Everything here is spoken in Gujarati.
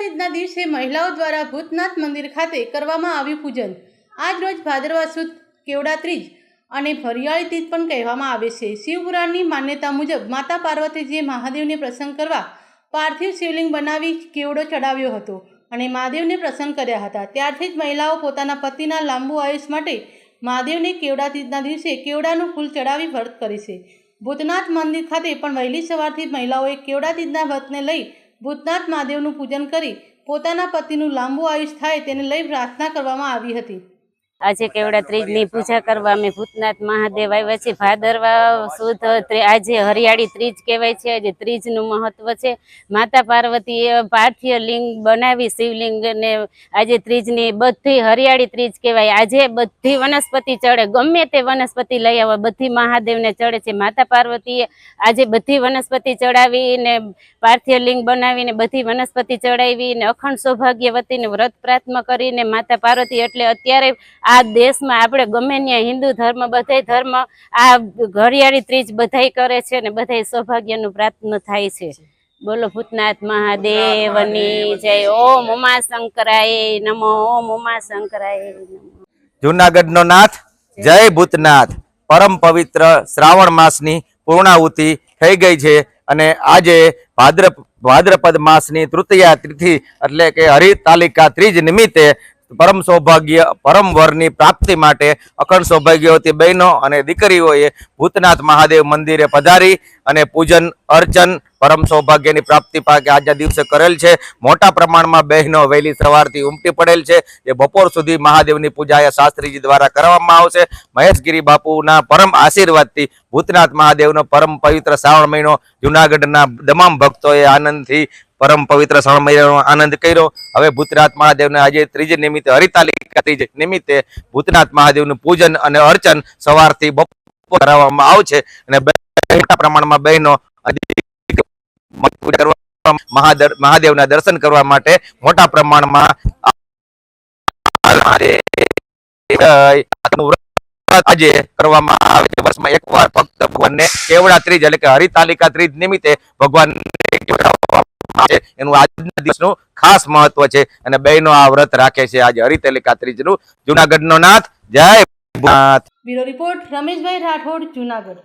ત્રીજના દિવસે મહિલાઓ દ્વારા ભૂતનાથ મંદિર ખાતે કરવામાં આવ્યું પૂજન. આજ રોજ ભાદરવા સુદ કેવડા ત્રીજ અને ફરિયાળી તીજ પણ કહેવામાં આવે છે. શિવપુરાણની માન્યતા મુજબ માતા પાર્વતીજીએ મહાદેવને પ્રસન્ન કરવા પાર્થિવ શિવલિંગ બનાવી કેવડો ચડાવ્યો હતો અને મહાદેવને પ્રસન્ન કર્યા હતા. ત્યારથી જ મહિલાઓ પોતાના પતિના લાંબુ આયુષ માટે મહાદેવને કેવડા તીજના દિવસે કેવડાનું ફૂલ ચડાવી વ્રત કરે છે. ભૂતનાથ મંદિર ખાતે પણ વહેલી સવારથી મહિલાઓએ કેવડા તીજના વ્રતને લઈ ભૂતનાથ મહાદેવનું પૂજન કરી પોતાના પતિનું લાંબુ આયુષ થાય તેને લઈ પ્રાર્થના કરવામાં આવી હતી. આજે કેવડા ત્રીજની પૂજા કરવા અમે ભૂતનાથ મહાદેવ આવ્યા છીએ. ભાદરવા સુદ આજે હરિયાળી ત્રીજ કહેવાય છે. આજે ત્રીજનું મહત્વ છે. માતા પાર્વતીએ પાર્થિય લિંગ બનાવી શિવલિંગને આજે ત્રીજની બધી હરિયાળી ત્રીજ કહેવાય. આજે બધી વનસ્પતિ ચડે. ગમે તે વનસ્પતિ લઈ આવે, બધી મહાદેવને ચડે છે. માતા પાર્વતીએ આજે બધી વનસ્પતિ ચડાવીને પાર્થિય લિંગ બનાવીને બધી વનસ્પતિ ચડાવીને અખંડ સૌભાગ્યવતીને વ્રત પ્રાર્થના કરીને માતા પાર્વતી એટલે અત્યારે આ દેશમાં આપણે ગમે ત્યાં હિન્દુ ધર્મ બધા ધર્મ આ ઘડિયાળી ત્રીજ બધા કરે છે અને બધા સૌભાગ્યનું પ્રાર્થના થાય છે. બોલો ભૂતનાથ મહાદેવની જય. ઓમ ઉમાશંકરાય નમો ઓમ ઉમાશંકરાય નમો. જુનાગઢનો નાથ જય ભૂતનાથ. પરમ પવિત્ર શ્રાવણ માસની પૂર્ણાહુતિ થઈ ગઈ છે અને આજે ભાદ્ર ભાદ્રપદ માસની તૃતીયા તિથિ એટલે કે હરિતાલિકા ત્રીજ નિમિત્તે પરમ સૌભાગ્ય, પરમ વરની પ્રાપ્તિ માટે અખંડ સૌભાગ્યવતી બહેનો અને દીકરીઓએ ભૂતનાથ મહાદેવ મંદિરે પધારી અને પૂજન, અર્ચન પરમ સૌભાગ્યની પ્રાપ્તિ પાકે આજના દિવસે કરેલ છે. મોટા પ્રમાણમાં બહેનો વહેલી સવારથી ઉમટી પડેલ છે. જે બપોર સુધી મહાદેવની પૂજા એ શાસ્ત્રીજી દ્વારા કરવામાં આવશે. મહેશગીરી બાપુના પરમ આશીર્વાદથી ભૂતનાથ મહાદેવનો પરમ પવિત્ર શ્રાવણ મહિનો જુનાગઢના તમામ ભક્તોએ આનંદથી પરમ પવિત્ર શ્રાવણ મહિનાનો આનંદ કર્યો. હવે ભૂતનાથ મહાદેવને આજે ત્રીજ નિમિત્તે હરિતાલિકા ત્રીજ નિમિત્તે ભૂતનાથ મહાદેવનું પૂજન અને અર્ચન સવારથી બપોર કરાવવામાં આવશે. અને મોટા પ્રમાણમાં બહેનો પૂજા કરવા દર્શન કરવા માટે મોટા પ્રમાણમાં આજે કરવામાં આવે છે. વર્ષમાં એકવાર ફક્ત ભગવાનને કેવડા ત્રીજ એટલે કે હરિતાલિકા ત્રીજ નિમિત્તે ભગવાન એનું આજના દિવસનું ખાસ મહત્વ છે. અને બહેનો આ વ્રત રાખે છે. આજે હરિતાલિકા ત્રીજનું જુનાગઢનો નાથ. જય બ્યુરો રિપોર્ટ રમેશભાઈ રાઠોડ, જુનાગઢ.